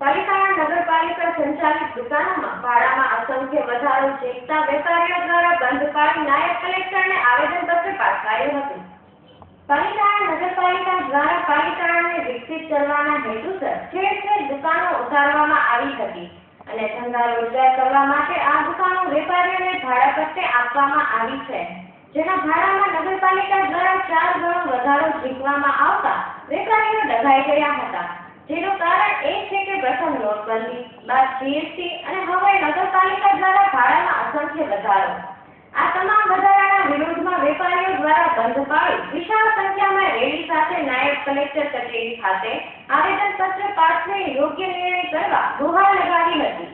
પાલિતાણા નગરપાલિકા સંચાલિત દુકાનોમાં ભાડામાં અસંખ્ય વધારો ઝીંકતા વેપારીઓ દ્વારા બંધ પાડી નાયબ કલેક્ટરને આવેદનપત્ર પાઠવાયું હતું. પાલિકાના નગરપાલિકા દ્વારા પાલિકાને વિકસિત કરવાના હેતુસર ઠેર ઠેર દુકાનો ઉતારવામાં આવી હતી અને ધંધા રોજગાર કરવા માટે આ દુકાનો વેપારીઓને ભાડા પટ્ટે આપવામાં આવી છે. જેના ભાડામાં નગરપાલિકા દ્વારા ચાર ગણો વધારો ઝીકવામાં આવતા વેપારીઓ ડઘાઈ ગયા હતા. જેનું કારણ એ છે કે પ્રથમ નોટબંધી બાદ જીએસટી અને હવે નગરપાલિકા દ્વારા ભાડામાં અસંખ્ય વધારો. આ તમામ વધારાના વિરોધમાં વેપારીઓ દ્વારા બંધ પાડી વિશાળ સંખ્યામાં રેલી સાથે નાયબ કલેક્ટર કચેરી ખાતે આવેદનપત્ર પાઠવી યોગ્ય નિર્ણય કરવા ગુહાર લગાવી હતી.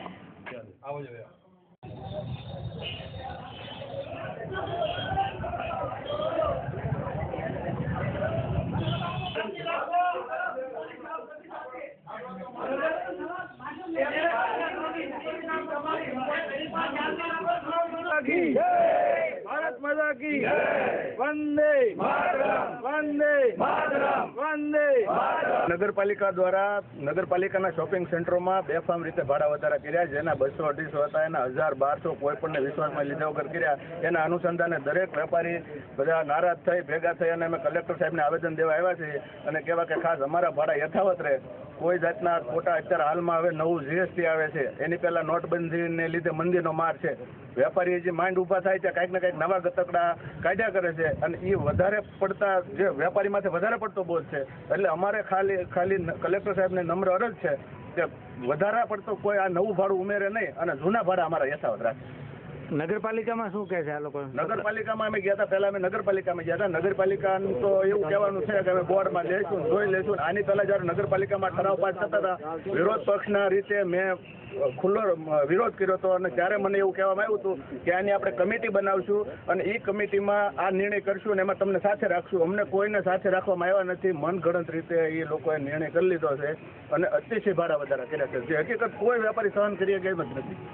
કી ભારત માતા કી વંદે માતરમ. વંદે માતરમ. વંદે માતરમ નગરપાલિકા દ્વારા નગરપાલિકાના શોપિંગ સેન્ટરોમાં બેફામ રીતે ભાડા વધારા કર્યા, જેના બસો અઢીસો હતા, એના હજાર બારસો કોઈ પણને વિશ્વાસમાં લીધા વગર કર્યા. એના અનુસંધાને દરેક વેપારી બધા નારાજ થઈ, ભેગા થઈ અને અમે કલેક્ટર સાહેબને આવેદન દેવા આવ્યા છીએ અને કહેવા કે ખાસ અમારા ભાડા યથાવત રહે. કોઈ જાતના ખોટા અત્યારે હાલમાં હવે નવું જીએસટી આવે છે. એની પહેલાં નોટબંધીને લીધે મંદીનો માર છે. વેપારી જે માંડ ઊભા થાય છે કાંઈક ને કાંઈક નવા ગતકડા કાયદા કરે છે. અને એ વધારે પડતા જે વેપારી વધારે પડતો બોજ છે. એટલે અમારે ખાલી ખાલી ન- કલેક્ટર સાહેબને નમ્ર અરજ છે કે વધારા પડતો કોઈ આ નવું ભાડું ઉમેરે નહીં અને જૂના ભાડા અમારા યથાવત રાખે. નગરપાલિકામાં શું કહે છે આ લોકો? નગરપાલિકામાં અમે ગયા હતા. પહેલા અમે નગરપાલિકામાં ગયા હતા. નગરપાલિકાનું તો એવું કહેવાનું છે કે અમે બોર્ડમાં લેશું જોઈ લઈશું. આની પહેલા જયારે નગરપાલિકામાં ઠરાવ પાસ થતા હતા, વિરોધ પક્ષના રીતે મેં ખુલ્લો વિરોધ કર્યો હતો અને ત્યારે મને એવું કહેવામાં આવ્યું હતું કે આની આપણે કમિટી બનાવશું અને એ કમિટીમાં આ નિર્ણય કરશું અને એમાં તમને સાથે રાખશું. અમને કોઈને સાથે રાખવામાં આવ્યા નથી. મનગણત રીતે એ લોકોએ નિર્ણય કરી લીધો છે અને અતિશય ભાડા વધારા કર્યા છે. જે હકીકત કોઈ વેપારી સહન કરી શકે એમ જ નથી.